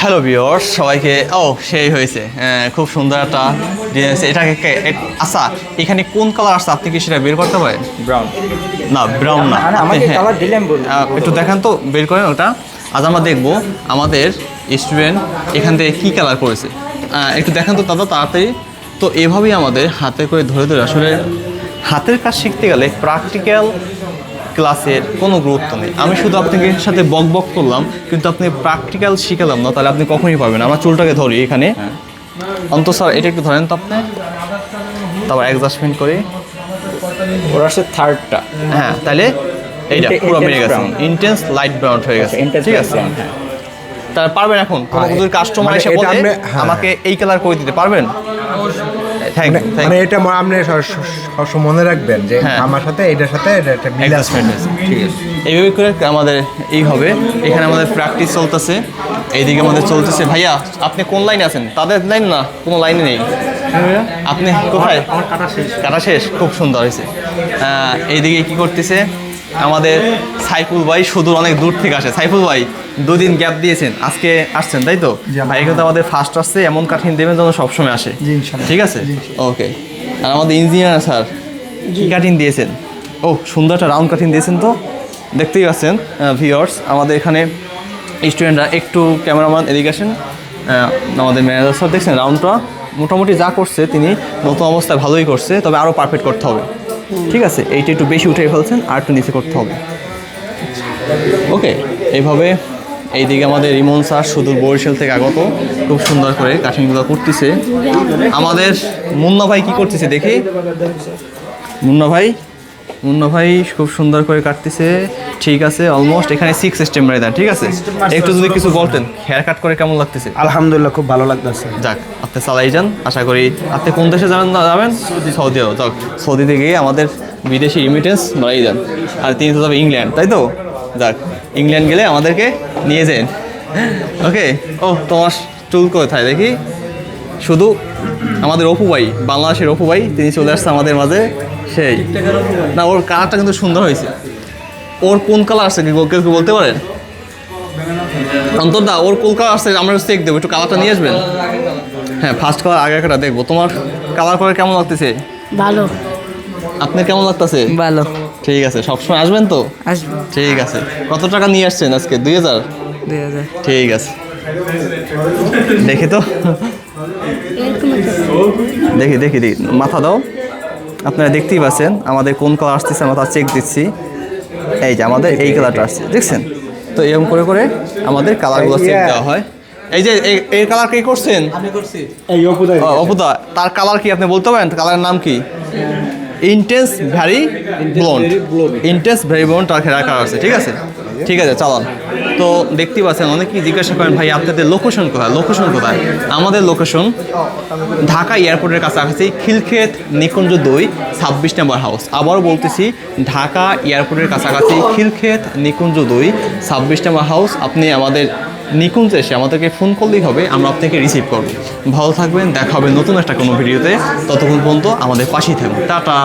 Hello viewers সবাইকে ও সেই হয়েছে। হ্যাঁ, খুব সুন্দর একটা ডিজাইন এটাকে আচ্ছা এখানে কোন কালার আসছে আপনি কি সেটা বের করতে পারেন? ব্রাউন না ব্রাউন না। হ্যাঁ। একটু দেখান তো বের করেন ওটা। আজ আমরা দেখব আমাদের স্টুডেন্ট এখান থেকে কী কালার করেছে একটু দেখান তো দাদা তাড়াতাড়ি। তো এভাবেই আমাদের হাতে করে ধরে ধরে আসলে হাতের কাজ শিখতে গেলে প্র্যাকটিক্যাল ক্লাসের কোনো গুরুত্ব নেই। আমি শুধু আপনাকে সাথে বক বক করলাম কিন্তু আপনি প্র্যাকটিক্যাল শিখালাম না তাহলে আপনি কখনই পারবেন আমার চুলটাকে ধরি এখানে। অন্ত স্যার এটা একটু ধরেন তো আপনি। তারপর অ্যাডজাস্টমেন্ট করি। ওর আসছে থার্ডটা হ্যাঁ তাহলে এইটা পুরো বেড়ে গেছে। ইন্টেন্স লাইট ব্রাউন হয়ে গেছে। ঠিক আছে? হ্যাঁ। তার পারবেন এখন? কোনো হ্যাঁ, কাস্টমার মানে এসে বলে হ্যাঁ। আমাকে এই কালার করে দিতে পারবেন? মানে- ইউ মানে এটা আপনি সবসময় মনে রাখবেন যে হ্যাঁ। আমার সাথে এটার সাথে এটা একটা মিল আছে। ঠিক আছে। এইভাবে করে আমাদের এই হবে। এখানে আমাদের প্র্যাকটিস চলতেছে। এইদিকে আমাদের চলতেছে। ভাইয়া আপনি কোন লাইনে আছেন? তাদের লাইন না? কোনো লাইনে নেই। আপনি কোথায়? কাটা শেষ। খুব সুন্দর হয়েছে। এইদিকে কি করতেছে? আমাদের সাইফুল ভাই সুদূর অনেক দূর থেকে আসে। সাইফুল ভাই দুদিন গ্যাপ দিয়েছেন আজকে আসছেন তাই তো? ভাই কিন্তু আমাদের ফার্স্ট আসছে এমন কাঠিন দেবেন যেন সবসময় আসে। ঠিক আছে? ওকে আর আমাদের ইঞ্জিনিয়ার স্যার কি কাঠিন দিয়েছেন? ও সুন্দর একটা রাউন্ড কাঠিন দিয়েছেন তো? দেখতেই পাচ্ছেন ভিওর্স আমাদের এখানে স্টুডেন্টরা একটু ক্যামেরাম্যান এদিকে আসেন। আমাদের ম্যানেজার স্যার দেখছেন রাউন্ডটা মোটামুটি যা করছে তিনি নতুন অবস্থায় ভালোই করছে তবে আরও পারফেক্ট করতে হবে। ঠিক আছে, এইটা একটু বেশি উঠে ফেলছেন, আর একটু নিচে করতে হবে। ওকে, এইভাবে এইদিকে আমাদের ইমন স্যার সুদূর বরিশাল থেকে আগত, খুব সুন্দর করে কাঠিনগুলো করতেছে। আমাদের মুন্না ভাই কি করতেছে দেখি? মুন্না ভাই? মুন্না ভাই খুব সুন্দর করে কাটতেছে। ঠিক আছে অলমোস্ট এখানে সিক্স সিস্টেম দেন ঠিক আছে? একটু যদি কিছু বলতেন হেয়ার কাট করে কেমন লাগতেছে? আলহামদুলিল্লাহ খুব ভালো লাগতেছে। যাক আপনি চালাই যান আশা করি আপনি কোন দেশে যাবেন না যাবেন? সৌদি আরব যাক সৌদিতে গিয়ে আমাদের বিদেশি রিমিটেন্স বাড়িয়ে যান আর তিনি তো যাবে ইংল্যান্ড তাই তো? যাক ইংল্যান্ড গেলে আমাদেরকে নিয়ে যান। ওকে ও তোমার চুল কোথায় দেখি? শুধু আমাদের অপু ভাই বাংলাদেশের অপু ভাই তিনি চলে আসছে আমাদের মাঝে। সেই। না ওর কালারটা কিন্তু সুন্দর হয়েছে। ওর কোন কালার আছে কি? কেউ কি বলতে পারেন? অন্তর্দা ওর কোন কালার আসছে আমরা চেক দেবো একটু কালারটা নিয়ে আসবেন? হ্যাঁ ফার্স্ট কালার আগে একটা দেখব। তোমার কালার করে কেমন লাগতেছে? ভালো। আপনার কেমন লাগতেছে? ভালো। ঠিক আছে সবসময় আসবেন তো? আসব। ঠিক আছে। কত টাকা নিয়ে আসছেন আজকে? দুই হাজার? দুই হাজার। ঠিক আছে। দেখি তো। দেখি দেখি দেখি। মাথা দাও। আপনারা দেখতেই পাচ্ছেন আমাদের কোন কালার আসতেছে আমরা তা চেক দিচ্ছি। এই যে আমাদের এই কালারটা আসছে দেখছেন? তো এরকম করে করে আমাদের কালারগুলো চেক দেওয়া হয়। এই যে এই- এই কালার কে করছেন? এই অপুদাই ও, অপুদা তার কালার কি আপনি বলতে পারেন? কালারের নাম কি? Intense very blonde intense very blonde তার কালার আছে ঠিক আছে? ঠিক আছে চালান তো দেখতে পাচ্ছেন, অনেকেই জিজ্ঞাসা করেন, ভাই, আপনাদের লোকেশন কোথায়? লোকেশন কোথায়? আমাদের লোকেশন ঢাকা এয়ারপোর্টের কাছাকাছি খিলক্ষেত নিকুঞ্জ দুই, ছাব্বিশ নম্বর হাউস আবারও বলতেছি, ঢাকা এয়ারপোর্টের কাছাকাছি খিলক্ষেত নিকুঞ্জ দুই, ছাব্বিশ নম্বর হাউস আপনি আমাদের নিকুঞ্জ এসে আমাদেরকে ফোন করলেই হবে, আমরা আপনাকে রিসিভ করব। ভালো থাকবেন, দেখা হবে নতুন একটা কোনো ভিডিওতে ততক্ষণ পর্যন্ত আমাদের পাশেই থাকবেন টাটা।